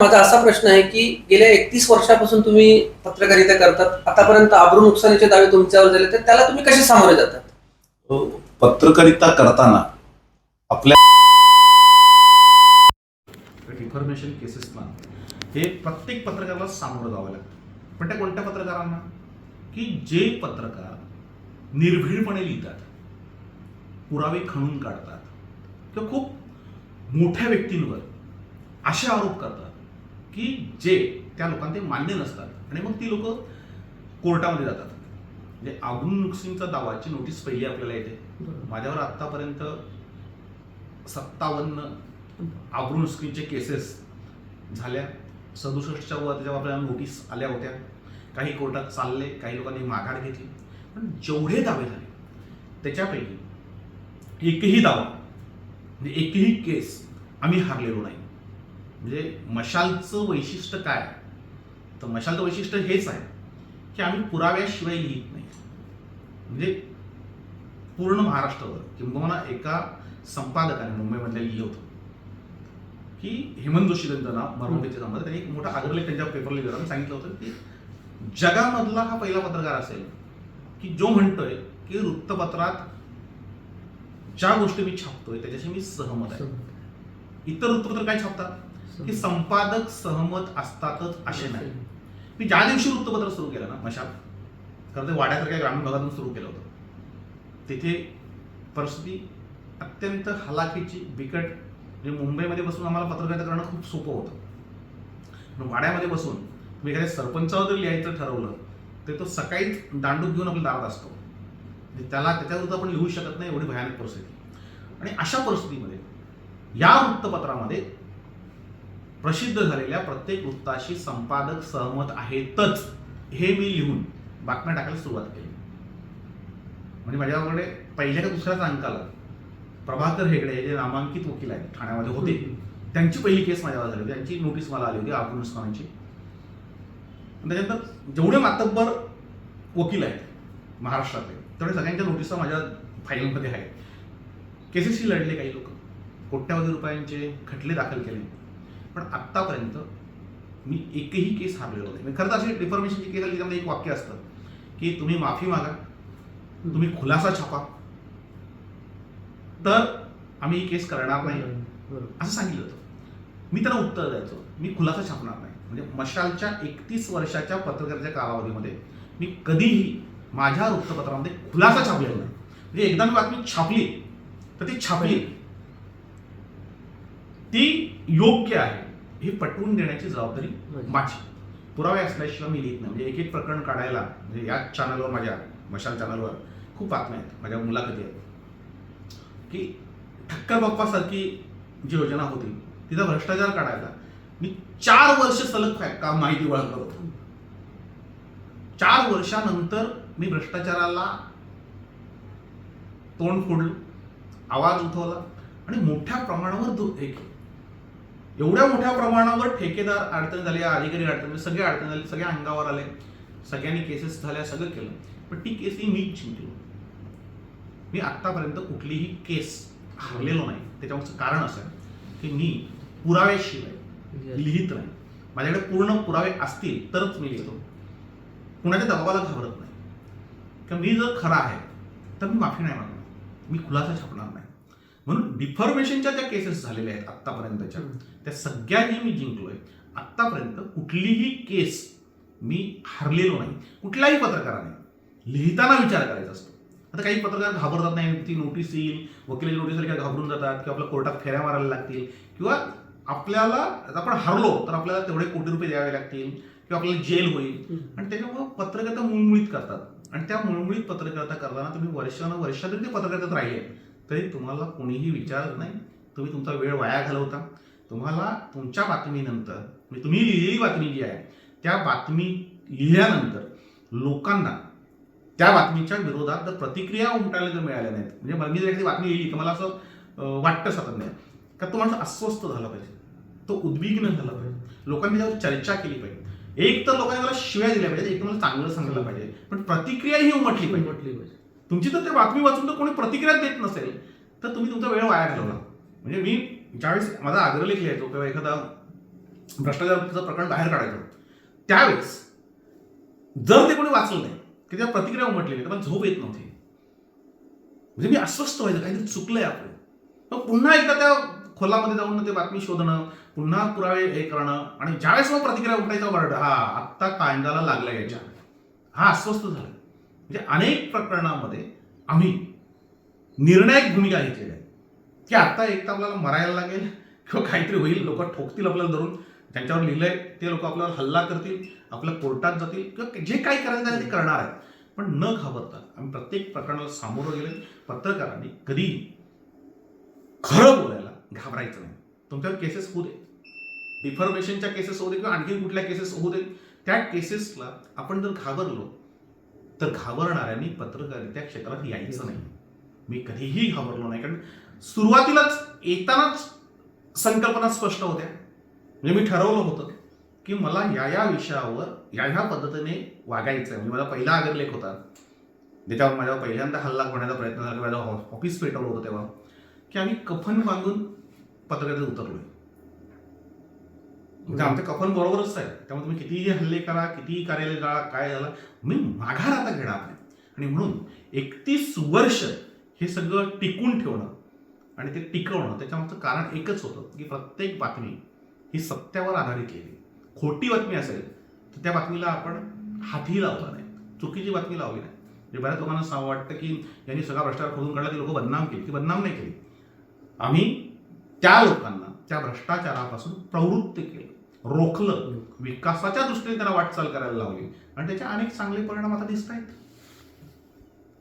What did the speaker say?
माझा असा प्रश्न आहे की गेल्या एकतीस वर्षापासून तुम्ही पत्रकारिता करतात आतापर्यंत आबरू नुकसानीचे दावे तुमच्यावर झाले तर त्याला तुम्ही कसे सामोरे जातात? पत्रकारिता करताना आपल्या इन्फॉर्मेशन केसेसना हे प्रत्येक पत्रकाराला सामोरं जावं लागतं. पण त्या कोणत्या पत्रकारांना? की जे पत्रकार निर्भीडपणे लिहितात पुरावे खणून काढतात किंवा खूप मोठ्या व्यक्तींवर असे आरोप करतात. की जे त्या लोकांना ते मान्य नसतात. आणि मग ती लोक कोर्टामध्ये जातात. म्हणजे आगून नुकसीनचा दावाची नोटीस पहिली आपल्याला येते. माझ्यावर आत्तापर्यंत सत्तावन्न आबरू नुसकीचे केसेस झाल्या. सदुसष्टच्या वर जेव्हा आपल्याला नोटीस आल्या होत्या काही कोर्टात चालले काही लोकांनी माघार घेतली. पण जेवढे दावे झाले त्याच्यापैकी एकही दावा म्हणजे एकही केस आम्ही हारलेलो नाही. म्हणजे मशालचं वैशिष्ट्य काय? तर मशालचं वैशिष्ट्य हेच आहे की आम्ही पुराव्याशिवाय लिहित नाही. म्हणजे पूर्ण महाराष्ट्रावर किंबहुना एका संपादकाने मुंबईमधल्या लिहिलं होतं. की हेमंत जोशी त्यांचं नाव मरमतेचे नाव. त्यांनी एक मोठा आग्रलेख त्यांच्या पेपरला लिहिला. सांगितलं होतं की जगामधला हा पहिला पत्रकार असेल की जो म्हणतोय की वृत्तपत्रात ज्या गोष्टी मी छापतोय त्याच्याशी मी सहमत आहे. इतर वृत्तपत्र काय छापतात? की संपादक सहमत असतातच असे नाही. मी ज्या दिवशी वृत्तपत्र सुरू केलं ना मशाल खरं ते वाड्यासारख्या ग्रामीण भागातून सुरू केलं होतं. तिथे परिस्थिती अत्यंत हलाखीची बिकट. म्हणजे मुंबईमध्ये बसून आम्हाला पत्रकारिता करणं खूप सोपं होतं. पण वाड्यामध्ये बसून मी एखाद्या सरपंचावर जर लिहायचं ठरवलं तर तो सकाळीच दांडूक घेऊन आपल्या दारात असतो. म्हणजे त्याला त्याच्याविरुद्ध आपण लिहू शकत नाही एवढी भयानक परिस्थिती. आणि अशा परिस्थितीमध्ये या वृत्तपत्रामध्ये प्रसिद्ध झालेल्या प्रत्येक वृत्ताशी संपादक सहमत आहेतच हे मी लिहून बातम्या टाकायला सुरुवात केली. म्हणजे माझ्याकडे पहिल्या का दुसऱ्याच अंकाला प्रभाकर हेगडे जे नामांकित वकील आहेत ठाण्यामध्ये होते त्यांची पहिली केस माझ्यावर झाली होती. त्यांची नोटीस मला आली होती अफगाणिस्तानची त्याच्यानंतर जेवढे मातब्बर वकील आहेत महाराष्ट्रातले तेवढे सगळ्यांच्या नोटिसा माझ्या फाईलमध्ये आहेत. केसेसही लढले काही लोक. कोट्यावधी रुपयांचे खटले दाखल केले. पण आत्तापर्यंत मी एकही केस हारलेलो नाही. खरं तर अशी डिफॉर्मेशनची केस आली त्यामध्ये एक वाक्य असतं की तुम्ही माफी मागा तुम्ही खुलासा छापा. तर आम्ही ही केस करणार नाही. असं सांगितलं होतं. मी त्यांना उत्तर द्यायचो. मी खुलासा छापणार नाही. म्हणजे मशालच्या एकतीस वर्षाच्या पत्रकारितेच्या कालावधीमध्ये मी कधीही माझ्या वृत्तपत्रामध्ये खुलासा छापलेला नाही. म्हणजे एकदा मी बातमी छापली तर ती छापली. ती योग्य आहे. हे पटवून देण्याची जबाबदारी माझी. पुरावे असल्याशिवाय मी लिहित नाही. म्हणजे एक एक प्रकरण काढायला म्हणजे याच चॅनलवर माझ्या मशाल चॅनलवर खूप बातम्या आहेत. माझ्या मुलाखती आहेत. की ठक्कर बाप्पासारखी जी योजना होती तिचा भ्रष्टाचार काढायला मी चार वर्ष सलग काम माहिती गोळा करत होतो. चार वर्षानंतर मी भ्रष्टाचाराला तोंड फोडलं आवाज उठवला आणि मोठ्या प्रमाणावर दु- हे केलं. एवढ्या मोठ्या प्रमाणावर ठेकेदार अडचण झाली अधिकारी अडचण झाली सगळे अडचण झाली सगळे अंगावर आले सगळ्यांनी केसेस झाल्या सगळं केलं. पण ती केस ही मीच जिंकलो. मी आत्तापर्यंत कुठलीही केस हारलेलो नाही. त्याच्यामागचं कारण असं आहे की मी पुराव्याशिवाय लिहित नाही. माझ्याकडे पूर्ण पुरावे असतील तरच मी लिहितो. कुणाच्या दबावाला घाबरत नाही. किंवा मी जर खरा आहे तर मी माफी नाही मागणार. मी खुलासा छापणार नाही. म्हणून डिफॉर्मेशनच्या ज्या केसेस झालेल्या आहेत आत्तापर्यंतच्या. त्या सगळ्यांनी मी जिंकलोय. आत्तापर्यंत कुठलीही केस मी हरलेलो नाही. कुठल्याही पत्रकाराने लिहिताना विचार करायचा असतो. आता काही पत्रकार घाबरतात नाही ती नोटीस येईल वकिलाची नोटीस आली का घाबरून जातात किंवा आपल्या कोर्टात फेऱ्या मारायला लागतील किंवा आपल्याला आपण हरलो तर आपल्याला तेवढे कोटी रुपये द्यावे लागतील किंवा आपल्याला जेल होईल. आणि त्याच्यामुळे पत्रकारिता मुळमुळीत करतात. आणि त्या मुळमुळीत पत्रकारिता करताना तुम्ही वर्षानुवर्ष जरी ते पत्रकारितेत राहिले. तरी तुम्हाला कोणीही विचारत नाही. तुम्ही तुमचा वेळ वाया घालवता. तुम्हाला तुमच्या बातमीनंतर म्हणजे तुम्ही लिहिलेली बातमी जी आहे त्या बातमी लिहिल्यानंतर लोकांना त्या बातमीच्या विरोधात जर प्रतिक्रिया उमटायला जर मिळाल्या नाहीत म्हणजे मला मी जर एखादी बातमी लिहिली तर मला असं वाटतं सातत्य का तो माणूस अस्वस्थ झाला पाहिजे? तो उद्विग्न झाला पाहिजे. लोकांनी त्यावर चर्चा केली पाहिजे. एक तर लोकांनी मला शिव्या दिल्या पाहिजे एक तर मला चांगलं सांगितलं पाहिजे. पण प्रतिक्रिया ही उमटली पाहिजे. म्हटली पाहिजे. तुमची तर ते बातमी वाचून तर कोणी प्रतिक्रिया देत नसेल तर तुम्ही तुमचा वेळ वाया घालवला. म्हणजे मी ज्यावेळेस माझा आग्रलेख लिहायचो किंवा एखादा भ्रष्टाचाराचं प्रकरण बाहेर काढायचं त्यावेळेस जर ते कोणी वाचलं नाही की त्या प्रतिक्रिया उमटलेली तर मला झोप येत नव्हती. म्हणजे मी अस्वस्थ व्हायचं काहीतरी चुकलंय आपलं. मग पुन्हा एकदा त्या खोलामध्ये जाऊन ते बातमी शोधणं पुन्हा पुरावे हे करणं आणि ज्यावेळेस मग प्रतिक्रिया उमटायचा वर्ड हा आत्ता कांदाला लागला याच्या. हा अस्वस्थ झाला. म्हणजे अनेक प्रकरणामध्ये आम्ही निर्णायक भूमिका घेतलेली आहे की आता एक तर आपल्याला मरायला लागेल किंवा काहीतरी होईल लोक ठोकतील आपल्याला धरून. त्यांच्यावर लिहिलंय ते लोक आपल्यावर हल्ला करतील आपल्या कोर्टात जातील किंवा जे काही करायचं आहे ते करणार आहेत. पण न घाबरता आम्ही प्रत्येक प्रकरणाला सामोरं गेले. पत्रकारांनी कधी खरं बोलायला घाबरायचं नाही. तुमच्यावर केसेस होऊ देत डिफॉर्मेशनच्या केसेस होऊ दे किंवा आणखी कुठल्या केसेस होऊ देत त्या केसेसला आपण जर घाबरलो तर घाबरणाऱ्यांनी पत्रकारिता क्षेत्रात यायचं नाही. मी कधीही घाबरलो नाही कारण सुरुवातीलाच येतानाच संकल्पना स्पष्ट होत्या. म्हणजे मी ठरवलं होतं की मला या या विषयावर या ह्या पद्धतीने वागायचं आहे म्हणजे मला पहिला आगरलेख होता. ज्याच्यावर माझ्यावर पहिल्यांदा हल्ला होण्याचा प्रयत्न झाला माझं ऑफिस पेटवलं होतं तेव्हा की आम्ही कफन बांधून पत्रकारितेत उतरलोय. म्हणजे आमचं कफन बरोबरच आहे. त्यामुळे तुम्ही कितीही हल्ले करा कितीही कार्यालय जाळा काय झाला मी माघार आता घेणार नाही. आणि म्हणून एकतीस वर्ष हे सगळं टिकून ठेवणं आणि ते टिकवणं त्याच्यामागचं कारण एकच होतं की प्रत्येक बातमी ही सत्यावर आधारित केली खोटी बातमी असेल तर त्या बातमीला आपण हातही लावला नाही. चुकीची बातमी लावली नाही. म्हणजे बऱ्याच लोकांना सांग वाटतं की यांनी सगळा भ्रष्टाचार खोदून काढला ती लोक बदनाम केली. ती बदनाम नाही केली. आम्ही त्या लोकांना त्या भ्रष्टाचारापासून प्रवृत्त केलं. रोखलं विकासाच्या दृष्टीने त्यांना वाटचाल करायला लावली. आणि त्याचे अनेक चांगले परिणाम आता दिसत आहेत